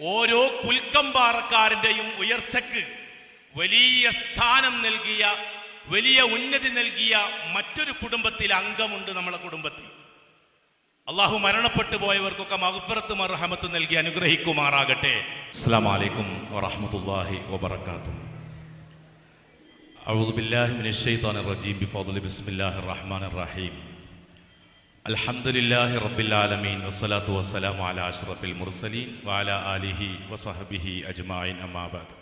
ഓരോ പുൽക്കമ്പാറക്കാരന്റെയും ഉയർച്ചക്ക് വലിയ സ്ഥാനം നൽകിയ വലിയ ഉന്നതി നൽകിയ മറ്റൊരു കുടുംബത്തിൽ അംഗമുണ്ട് നമ്മളെ കുടുംബത്തിൽ. അള്ളാഹു മരണപ്പെട്ടു പോയവർക്കൊക്കെ മഹഫറത്ത് മറഹമത്ത് നൽകി അനുഗ്രഹിക്കുമാറാകട്ടെ. അസ്സാം വലൈക്കും വറഹമത്തല്ലാഹി വബർക്കാത്തു അഴുബില്ലാഹി മിനിഷ് റജീം. ബിഫാദുൽ ബിസ്മില്ലാഹി റഹ്മാൻ റഹീം. അലഹമുല്ലാഹി റബ്ബില്ലാലമീൻ വസ്സലാത്തു വസ്സലാം അല അഷ്റഫിൽ മുർസലീൻ വാല അലിഹി വസഹബിഹി അജ്മായിൻ അമ്മാബാദ്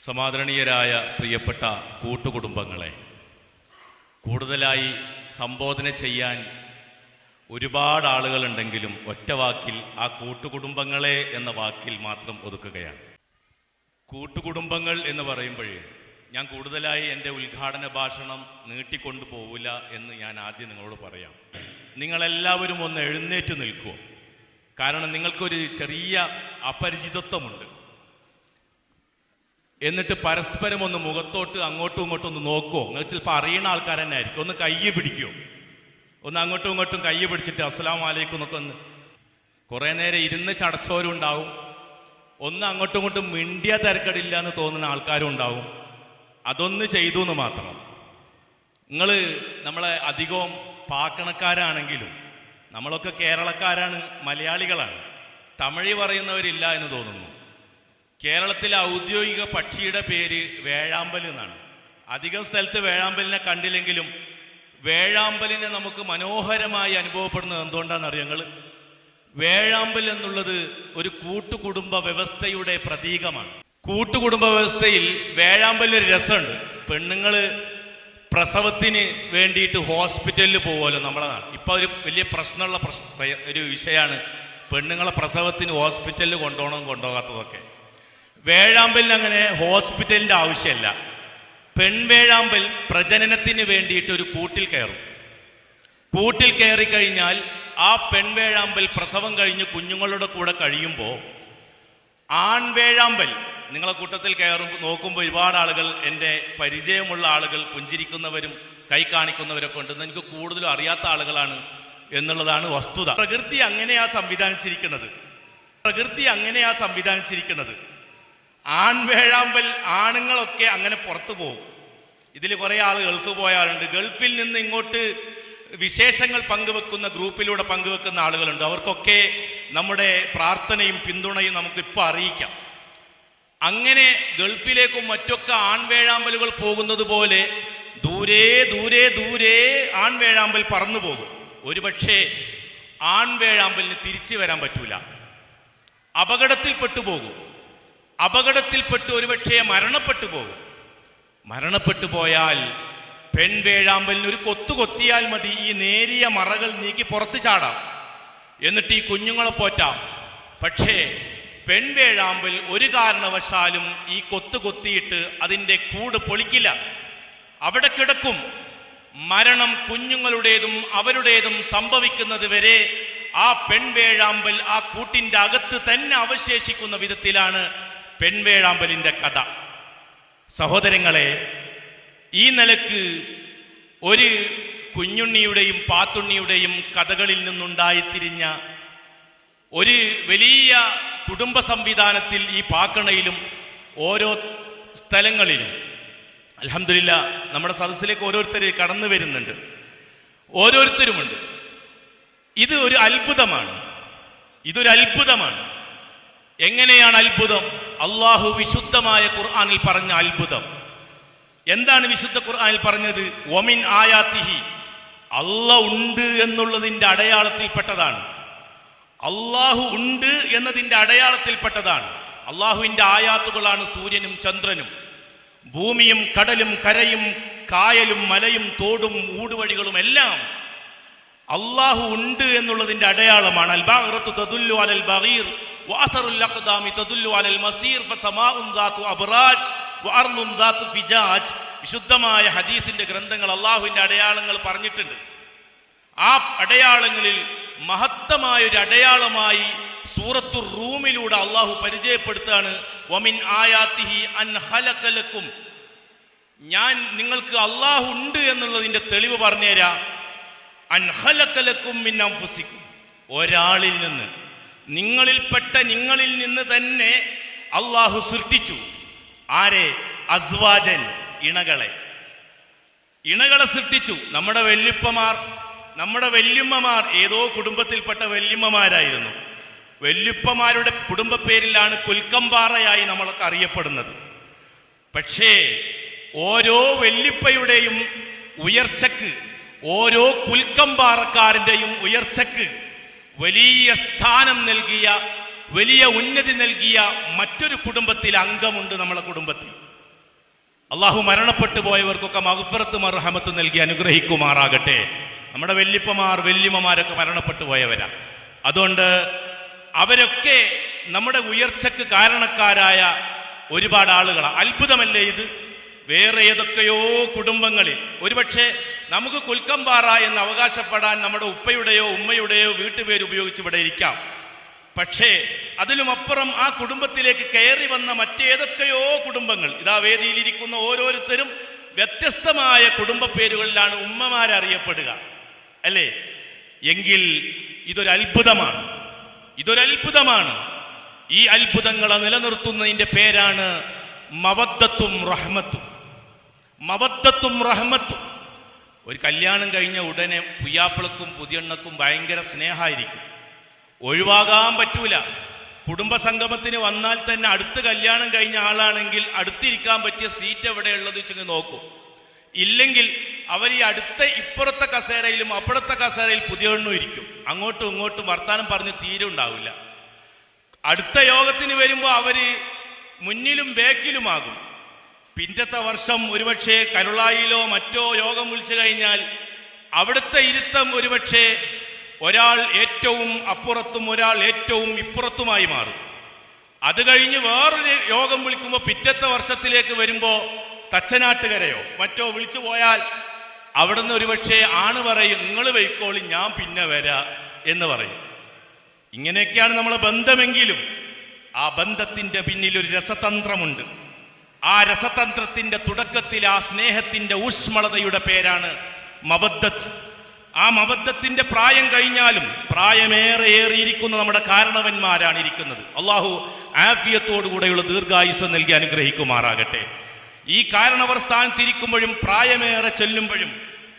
സമാദരണീയരായ പ്രിയപ്പെട്ട കൂട്ടുകുടുംബങ്ങളെ കൂടുതലായി സംബോധന ചെയ്യാൻ ഒരുപാട് ആളുകളുണ്ടെങ്കിലും ഒറ്റ വാക്കിൽ ആ കൂട്ടുകുടുംബങ്ങളെ എന്ന വാക്കിൽ മാത്രം ഒതുക്കുകയാണ്. കൂട്ടുകുടുംബങ്ങൾ എന്ന് പറയുമ്പോഴേ ഞാൻ കൂടുതലായി എന്റെ ഉദ്ഘാടന ഭാഷണം നീട്ടിക്കൊണ്ടു പോവില്ല എന്ന് ഞാൻ ആദ്യം നിങ്ങളോട് പറയാം. നിങ്ങളെല്ലാവരും ഒന്ന് എഴുന്നേറ്റ് നിൽക്കുമോ കാരണം നിങ്ങൾക്കൊരു ചെറിയ അപരിചിതത്വമുണ്ട്. എന്നിട്ട് പരസ്പരം ഒന്ന് മുഖത്തോട്ട് അങ്ങോട്ടും ഇങ്ങോട്ടും ഒന്ന് നോക്കുമോ നിങ്ങൾ ചിലപ്പോൾ അറിയുന്ന ആൾക്കാർ തന്നെ ആയിരിക്കും. ഒന്ന് കയ്യെ പിടിക്കുമോ ഒന്ന് അങ്ങോട്ടും ഇങ്ങോട്ടും കയ്യെ പിടിച്ചിട്ട് അസ്സലാം വലൈക്കും എന്നൊക്കെ ഒന്ന് കുറേ നേരം ഇരുന്ന് ചടച്ചവരും ഉണ്ടാവും ഒന്ന് അങ്ങോട്ടും ഇങ്ങോട്ടും മിണ്ടിയ തിരക്കടില്ല എന്ന് തോന്നുന്ന ആൾക്കാരും ഉണ്ടാവും. അതൊന്ന് ചെയ്തു എന്ന് മാത്രം. നിങ്ങൾ നമ്മളെ അധികവും പാക്കണക്കാരാണെങ്കിലും നമ്മളൊക്കെ കേരളക്കാരാണ് മലയാളികളാണ്. തമിഴ് പറയുന്നവരില്ല എന്ന് തോന്നുന്നു. കേരളത്തിലെ ഔദ്യോഗിക പക്ഷിയുടെ പേര് വേഴാമ്പൽ എന്നാണ്. അധികം സ്ഥലത്ത് വേഴാമ്പലിനെ കണ്ടില്ലെങ്കിലും വേഴാമ്പലിനെ നമുക്ക് മനോഹരമായി അനുഭവപ്പെടുന്നത് എന്തുകൊണ്ടാണ് അറിയങ്ങൾ വേഴാമ്പൽ എന്നുള്ളത് ഒരു കൂട്ടുകുടുംബ വ്യവസ്ഥയുടെ പ്രതീകമാണ്. കൂട്ടുകുടുംബ വ്യവസ്ഥയിൽ വേഴാമ്പലിന് ഒരു രസമുണ്ട്. പെണ്ണുങ്ങൾ പ്രസവത്തിന് വേണ്ടിയിട്ട് ഹോസ്പിറ്റലിൽ പോകുമല്ലോ നമ്മളെ നാട് ഇപ്പം ഒരു വലിയ പ്രശ്നമുള്ള പ്രശ്ന ഒരു വിഷയമാണ്. പെണ്ണുങ്ങളെ പ്രസവത്തിന് ഹോസ്പിറ്റലിൽ കൊണ്ടുപോകണം കൊണ്ടുപോകാത്തതൊക്കെ. വേഴാമ്പലിന് അങ്ങനെ ഹോസ്പിറ്റലിന്റെ ആവശ്യമില്ല. പെൺവേഴാമ്പൽ പ്രജനനത്തിന് വേണ്ടിയിട്ട് ഒരു കൂട്ടിൽ കയറും. കൂട്ടിൽ കയറി കഴിഞ്ഞാൽ ആ പെൺവേഴാമ്പൽ പ്രസവം കഴിഞ്ഞ് കുഞ്ഞുങ്ങളുടെ കൂടെ കഴിയുമ്പോൾ ആൺവേഴാമ്പൽ നിങ്ങളെ കൂട്ടത്തിൽ കയറും നോക്കുമ്പോൾ ഒരുപാട് ആളുകൾ എന്റെ പരിചയമുള്ള ആളുകൾ പുഞ്ചിരിക്കുന്നവരും കൈ കാണിക്കുന്നവരൊക്കെ ഉണ്ട് എനിക്ക് കൂടുതലും അറിയാത്ത ആളുകളാണ് എന്നുള്ളതാണ് വസ്തുത. പ്രകൃതി അങ്ങനെയാ സംവിധാനിച്ചിരിക്കുന്നത്. പ്രകൃതി അങ്ങനെയാ സംവിധാനിച്ചിരിക്കുന്നത്. ആൺവേഴാമ്പൽ ആണുങ്ങളൊക്കെ അങ്ങനെ പുറത്തു പോകും. ഇതിൽ കുറേ ആൾ ഗൾഫ് പോയ ആളുണ്ട് ഗൾഫിൽ നിന്ന് ഇങ്ങോട്ട് വിശേഷങ്ങൾ പങ്കുവെക്കുന്ന ഗ്രൂപ്പിലൂടെ പങ്കുവെക്കുന്ന ആളുകളുണ്ട്. അവർക്കൊക്കെ നമ്മുടെ പ്രാർത്ഥനയും പിന്തുണയും നമുക്ക് ഇപ്പോൾ അറിയിക്കാം. അങ്ങനെ ഗൾഫിലേക്കും മറ്റൊക്കെ ആൺവേഴാമ്പലുകൾ പോകുന്നത് പോലെ ദൂരെ ദൂരെ ദൂരെ ആൺവേഴാമ്പൽ പറന്നു പോകും. ഒരുപക്ഷെ ആൺവേഴാമ്പലിന് തിരിച്ചു വരാൻ പറ്റൂല. അപകടത്തിൽപ്പെട്ടു പോകും. അപകടത്തിൽപ്പെട്ട് ഒരുപക്ഷെ മരണപ്പെട്ടു പോകും. മരണപ്പെട്ടു പോയാൽ പെൺവേഴാമ്പലിന് ഒരു കൊത്തു കൊത്തിയാൽ മതി. ഈ നേരിയ മറകൾ നീക്കി പുറത്തു ചാടാം. എന്നിട്ട് ഈ കുഞ്ഞുങ്ങളെ പോറ്റാം. പക്ഷേ പെൺവേഴാമ്പൽ ഒരു കാരണവശാലും ഈ കൊത്തു കൊത്തിയിട്ട് അതിന്റെ കൂട് പൊളിക്കില്ല. അവിടെ കിടക്കും. മരണം കുഞ്ഞുങ്ങളുടേതും അവരുടേതും സംഭവിക്കുന്നത് വരെ ആ പെൺവേഴാമ്പൽ ആ കൂട്ടിന്റെ അകത്ത് തന്നെ അവശേഷിക്കുന്ന വിധത്തിലാണ് പെൺവേഴാമ്പലിന്റെ കഥ. സഹോദരങ്ങളെ ഈ നിലയ്ക്ക് ഒരു കുഞ്ഞുണ്ണിയുടെയും പാത്തുണ്ണിയുടെയും കഥകളിൽ നിന്നുണ്ടായിത്തിരിഞ്ഞ ഒരു വലിയ കുടുംബ സംവിധാനത്തിൽ ഈ പാക്കണയിലും ഓരോ സ്ഥലങ്ങളിലും. അലഹമില്ല നമ്മുടെ സദസ്സിലേക്ക് ഓരോരുത്തർ കടന്നു വരുന്നുണ്ട്. ഓരോരുത്തരുമുണ്ട്. ഇത് ഒരു അത്ഭുതമാണ്. ഇതൊരു അത്ഭുതമാണ്. എങ്ങനെയാണ് അത്ഭുതം? അള്ളാഹു വിശുദ്ധമായ ഖുർആാനിൽ പറഞ്ഞ അത്ഭുതം. എന്താണ് വിശുദ്ധ ഖുർആാനിൽ പറഞ്ഞത്? ഒമിൻ ആയാത്തിഹി. അല്ല ഉണ്ട് എന്നുള്ളതിന്റെ അടയാളത്തിൽപ്പെട്ടതാണ്. അള്ളാഹു ഉണ്ട് എന്നതിന്റെ അടയാളത്തിൽപ്പെട്ടതാണ്. അള്ളാഹുവിന്റെ ആയാത്തുകളാണ് സൂര്യനും ചന്ദ്രനും. ഭൂമിയും കടലും കരയും കായലും മലയും തോടും ഊടുവഴികളും എല്ലാം അള്ളാഹു ഉണ്ട് എന്നുള്ളതിന്റെ അടയാളമാണ്. വിശുദ്ധമായ ഹദീസിന്റെ ഗ്രന്ഥങ്ങൾ അള്ളാഹുവിന്റെ അടയാളങ്ങൾ പറഞ്ഞിട്ടുണ്ട്. ആ അടയാളങ്ങളിൽ മഹത്തമായ ഒരു അടയാളമായി സൂറത്തു റൂമിലൂടെ അള്ളാഹു പരിചയപ്പെടുത്താണ്. വമിൻ ആയാത്തിഹി അൻ ഹലക്കലക്കും ഞാൻ നിങ്ങൾക്ക് അള്ളാഹു ഉണ്ട് എന്നുള്ളതിന്റെ തെളിവ് പറഞ്ഞുതരാം. അൻഹലക്കലക്കും മിന്നംഫുസിക്കും ഒരാളിൽ നിന്ന് നിങ്ങളിൽപ്പെട്ട നിങ്ങളിൽ നിന്ന് തന്നെ അള്ളാഹു സൃഷ്ടിച്ചു. ആരെ? അസ്വാജൻ ഇണകളെ. ഇണകളെ സൃഷ്ടിച്ചു. നമ്മുടെ വല്യപ്പമാർ നമ്മുടെ വല്യമ്മമാർ ഏതോ കുടുംബത്തിൽപ്പെട്ട വല്യമ്മമാരായിരുന്നു. വല്യപ്പമാരുടെ കുടുംബ പേരിലാണ് കുൽക്കമ്പാറയായി നമ്മളൊക്കെ അറിയപ്പെടുന്നത്. പക്ഷേ ഓരോ വല്യപ്പയുടെയും ഉയർച്ചക്ക് ഓരോ കുൽക്കമ്പാറക്കാരന്റെയും ഉയർച്ചക്ക് വലിയ സ്ഥാനം നൽകിയ വലിയ ഉന്നതി നൽകിയ മറ്റൊരു കുടുംബത്തിൽ അംഗമുണ്ട് നമ്മളെ കുടുംബത്തിൽ. അള്ളാഹു മരണപ്പെട്ടു പോയവർക്കൊക്കെ മഹുഫറത്ത് മർഹമത്ത് നൽകി അനുഗ്രഹിക്കുമാറാകട്ടെ. നമ്മുടെ വല്യപ്പമാർ വല്യമ്മമാരൊക്കെ മരണപ്പെട്ടു പോയവരാ. അതുകൊണ്ട് അവരൊക്കെ നമ്മുടെ ഉയർച്ചക്ക് കാരണക്കാരായ ഒരുപാട് ആളുകളാണ് അത്ഭുതമല്ലേ ഇത്? വേറെ ഏതൊക്കെയോ കുടുംബങ്ങളിൽ. ഒരുപക്ഷെ നമുക്ക് കുൽക്കമ്പാറ എന്ന് അവകാശപ്പെടാൻ നമ്മുടെ ഉപ്പയുടെയോ ഉമ്മയുടെയോ വീട്ടുപേര് ഉപയോഗിച്ച് ഇവിടെ ഇരിക്കാം. പക്ഷേ അതിലുമപ്പുറം ആ കുടുംബത്തിലേക്ക് കയറി വന്ന മറ്റേതൊക്കെയോ കുടുംബങ്ങൾ. ഇതാ വേദിയിലിരിക്കുന്ന ഓരോരുത്തരും വ്യത്യസ്തമായ കുടുംബ പേരുകളിലാണ് ഉമ്മമാരറിയപ്പെടുക. അല്ലേ? എങ്കിൽ ഇതൊരു അത്ഭുതമാണ്. ഇതൊരു അത്ഭുതമാണ്. ഈ അത്ഭുതങ്ങളെ നിലനിർത്തുന്നതിന്റെ പേരാണ് മവദ്ദത്തും റഹ്മത്തും. മവദ്ദത്തും റഹ്മത്തും. ഒരു കല്യാണം കഴിഞ്ഞ ഉടനെ പുയ്യാപ്പിളക്കും പുതിയണ്ണക്കും ഭയങ്കര സ്നേഹമായിരിക്കും. ഒഴിവാകാൻ പറ്റൂല. കുടുംബസംഗമത്തിന് വന്നാൽ തന്നെ അടുത്ത് കല്യാണം കഴിഞ്ഞ ആളാണെങ്കിൽ അടുത്തിരിക്കാൻ പറ്റിയ സീറ്റ് എവിടെയുള്ളത് വെച്ചെങ്കിൽ നോക്കും. ഇല്ലെങ്കിൽ അവർ ഈ അടുത്ത ഇപ്പുറത്തെ കസേരയിലും അപ്പുറത്തെ കസേരയിൽ പുതിയ ഇരിക്കും. അങ്ങോട്ടും ഇങ്ങോട്ടും വർത്താനം പറഞ്ഞ് തീരെ ഉണ്ടാവില്ല. അടുത്ത യോഗത്തിന് വരുമ്പോൾ അവർ മുന്നിലും ബേക്കിലുമാകും പിന്നത്തെ വർഷം ഒരുപക്ഷെ കരുളായിലോ മറ്റോ യോഗം വിളിച്ചു കഴിഞ്ഞാൽ അവിടുത്തെ ഇരുത്തം ഒരുപക്ഷെ ഒരാൾ ഏറ്റവും അപ്പുറത്തും ഒരാൾ ഏറ്റവും ഇപ്പുറത്തുമായി മാറും. അത് കഴിഞ്ഞ് വേറൊരു യോഗം വിളിക്കുമ്പോൾ പിറ്റത്തെ വർഷത്തിലേക്ക് വരുമ്പോൾ തച്ചനാട്ടുകരയോ മറ്റോ വിളിച്ചു പോയാൽ അവിടുന്ന് ഒരുപക്ഷെ ആണ് പറയും നിങ്ങൾ വൈക്കോളി ഞാൻ പിന്നെ വരാ എന്ന് പറയും. ഇങ്ങനെയൊക്കെയാണ് നമ്മൾ ബന്ധമെങ്കിലും ആ ബന്ധത്തിന്റെ പിന്നിൽ ഒരു രസതന്ത്രമുണ്ട്. ആ രസതന്ത്രത്തിന്റെ തുടക്കത്തിൽ ആ സ്നേഹത്തിന്റെ ഊഷ്മളതയുടെ പേരാണ് മബദ്ധത്ത് ആ മബദ്ധത്തിന്റെ പ്രായം കഴിഞ്ഞാലും പ്രായമേറെ ഏറിയിരിക്കുന്ന നമ്മുടെ കാരണവന്മാരാണ് ഇരിക്കുന്നത്. അള്ളാഹു ആഫിയത്തോടുകൂടെയുള്ള ദീർഘായുസം നൽകി അനുഗ്രഹിക്കുമാറാകട്ടെ. ഈ കാരണവർ സ്ഥാനത്തിരിക്കുമ്പോഴും പ്രായമേറെ ചെല്ലുമ്പോഴും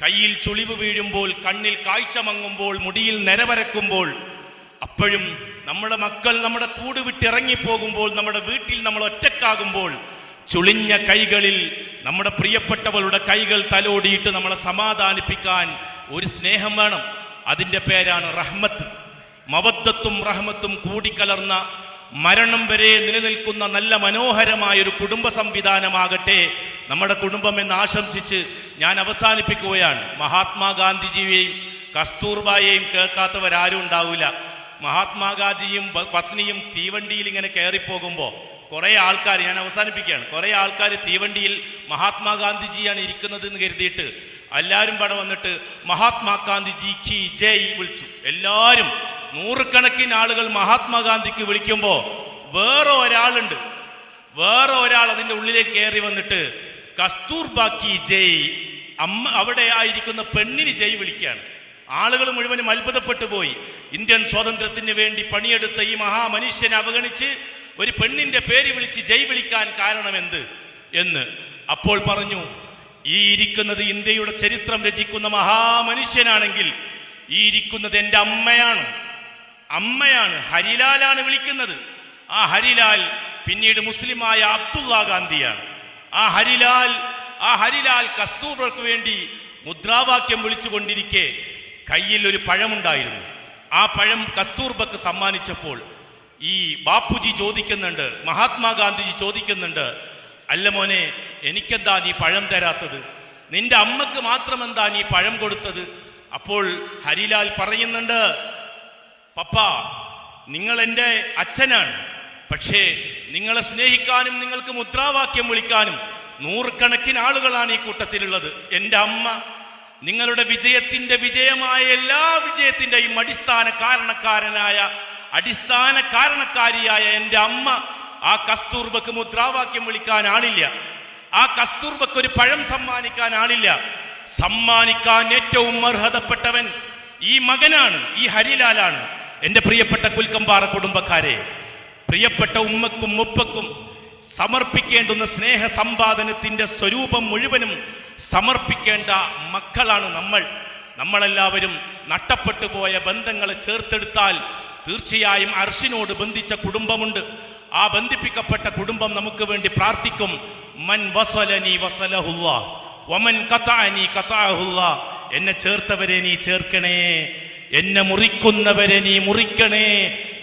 കയ്യിൽ ചുളിവ് വീഴുമ്പോൾ കണ്ണിൽ കാഴ്ച മങ്ങുമ്പോൾ മുടിയിൽ നിരവരക്കുമ്പോൾ അപ്പോഴും നമ്മുടെ മക്കൾ നമ്മുടെ കൂട് വിട്ടിറങ്ങിപ്പോകുമ്പോൾ നമ്മുടെ വീട്ടിൽ നമ്മൾ ഒറ്റക്കാകുമ്പോൾ ചുളിഞ്ഞ കൈകളിൽ നമ്മുടെ പ്രിയപ്പെട്ടവളുടെ കൈകൾ തലോടിയിട്ട് നമ്മളെ സമാധാനിപ്പിക്കാൻ ഒരു സ്നേഹം വേണം. അതിന്റെ പേരാണ് റഹ്മത്ത്. മവദ്ദത്തും റഹ്മത്തും കൂടിക്കലർന്ന മരണം വരെ നിലനിൽക്കുന്ന നല്ല മനോഹരമായ ഒരു കുടുംബ സംവിധാനമാകട്ടെ. നമ്മുടെ കുടുംബം എന്ന് ആശംസിച്ച് ഞാൻ അവസാനിപ്പിക്കുകയാണ്. മഹാത്മാഗാന്ധിജിയെയും കസ്തൂർബായെയും കേൾക്കാത്തവരാരും ഉണ്ടാവില്ല. മഹാത്മാഗാന്ധിയും പത്നിയും തീവണ്ടിയിൽ ഇങ്ങനെ കയറിപ്പോകുമ്പോൾ കുറേ ആൾക്കാർ ഞാൻ അവസാനിപ്പിക്കുകയാണ്. കുറേ ആൾക്കാർ തീവണ്ടിയിൽ മഹാത്മാഗാന്ധിജിയാണ് ഇരിക്കുന്നത് എന്ന് കരുതിയിട്ട് എല്ലാവരും പടം വന്നിട്ട് മഹാത്മാഗാന്ധിജി ജയ് വിളിച്ചു. എല്ലാവരും നൂറുകണക്കിന് ആളുകൾ മഹാത്മാഗാന്ധിക്ക് വിളിക്കുമ്പോൾ വേറെ ഒരാളുണ്ട്. വേറെ ഒരാൾ അതിന്റെ ഉള്ളിലേക്ക് കയറി വന്നിട്ട് കസ്തൂർബാക്കി ജയ് അമ്മ അവിടെ ആയിരിക്കുന്ന പെണ്ണിന് ജയ് വിളിക്കുകയാണ്. ആളുകൾ മുഴുവനും അത്ഭുതപ്പെട്ടു പോയി. ഇന്ത്യൻ സ്വാതന്ത്ര്യത്തിന് വേണ്ടി പണിയെടുത്ത ഈ മഹാമനുഷ്യനെ അവഗണിച്ച് ഒരു പെണ്ണിന്റെ പേര് വിളിച്ച് ജയ് വിളിക്കാൻ കാരണം എന്ത് എന്ന് അപ്പോൾ പറഞ്ഞു ഈ ഇരിക്കുന്നത് ഇന്ത്യയുടെ ചരിത്രം രചിക്കുന്ന മഹാമനുഷ്യനാണെങ്കിൽ ഈ ഇരിക്കുന്നത് എന്റെ അമ്മയാണ്. അമ്മയാണ് ഹരിലാലാണ് വിളിക്കുന്നത്. ആ ഹരിലാൽ പിന്നീട് മുസ്ലിമായ അബ്ദുള്ള ഗാന്ധിയാണ്. ആ ഹരിലാൽ ആ ഹരിലാൽ കസ്തൂർബക്ക് വേണ്ടി മുദ്രാവാക്യം വിളിച്ചുകൊണ്ടിരിക്കെ കയ്യിൽ ഒരു പഴമുണ്ടായിരുന്നു. ആ പഴം കസ്തൂർബക്ക് സമ്മാനിച്ചപ്പോൾ ഈ ബാപ്പുജി ചോദിക്കുന്നുണ്ട് മഹാത്മാഗാന്ധിജി ചോദിക്കുന്നുണ്ട് അല്ല മോനെ എനിക്കെന്താ നീ പഴം തരാത്തത്? നിന്റെ അമ്മയ്ക്ക് മാത്രം എന്താ നീ പഴം കൊടുത്തത്? അപ്പോൾ ഹരിലാൽ പറയുന്നുണ്ട് പപ്പ നിങ്ങൾ എന്റെ അച്ഛനാണ്. പക്ഷേ നിങ്ങളെ സ്നേഹിക്കാനും നിങ്ങൾക്ക് മുദ്രാവാക്യം വിളിക്കാനും നൂറുകണക്കിന് ആളുകളാണ് ഈ കൂട്ടത്തിലുള്ളത്. എന്റെ അമ്മ നിങ്ങളുടെ വിജയത്തിന്റെ വിജയമായ എല്ലാ വിജയത്തിന്റെയും അടിസ്ഥാന കാരണക്കാരനായ അടിസ്ഥാന കാരണക്കാരിയായ എന്റെ അമ്മ ആ കസ്തൂർബക്ക് മുദ്രാവാക്യം വിളിക്കാൻ ആളില്ല. ആ കസ്തൂർബക്ക് ഒരു പഴം സമ്മാനിക്കാൻ ആളില്ല. സമ്മാനിക്കാൻ ഏറ്റവും അർഹതപ്പെട്ടവൻ ഈ മകനാണ് ഈ ഹരിലാലാണ്. എന്റെ പ്രിയപ്പെട്ട കുൽക്കമ്പാറ കുടുംബക്കാരെ പ്രിയപ്പെട്ട ഉമ്മക്കും മുപ്പക്കും സമർപ്പിക്കേണ്ടുന്ന സ്നേഹ സമ്പാദനത്തിന്റെ സ്വരൂപം മുഴുവനും സമർപ്പിക്കേണ്ട മക്കളാണ് നമ്മൾ. നമ്മളെല്ലാവരും നഷ്ടപ്പെട്ടു പോയ ബന്ധങ്ങളെ ചേർത്തെടുത്താൽ തീർച്ചയായും അർഷിനോട് ബന്ധിച്ച കുടുംബമുണ്ട്. ആ ബന്ധിപ്പിക്കപ്പെട്ട കുടുംബം നമുക്ക് വേണ്ടി പ്രാർത്ഥിക്കും. മൻ എന്നെ ചേർത്തവരെ നീ ചേർക്കണേ. എന്നെ മുറിക്കുന്നവരെ നീ മുറിക്കണേ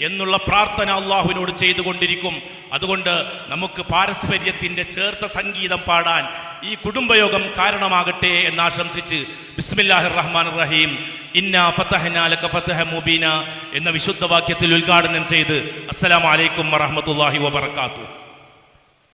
എന്നുള്ള പ്രാർത്ഥന അള്ളാഹുവിനോട് ചെയ്തുകൊണ്ടിരിക്കും. അതുകൊണ്ട് നമുക്ക് പാരസ്പര്യത്തിന്റെ ചേർത്ത സംഗീതം പാടാൻ ഈ കുടുംബയോഗം കാരണമാകട്ടെ എന്ന് ആശംസിച്ച് ബിസ്മില്ലാഹിർ റഹ്മാൻ റഹീം ഇന്ന ഫതഹ്നാലക ഫതഹ മുബീന എന്ന വിശുദ്ധ വാക്യത്തിൽ ഉദ്ഘാടനം ചെയ്ത് അസ്സലാമലൈക്കും അലൈക്കും വറഹ്മത്തുള്ളാഹി വബറകാതുഹു.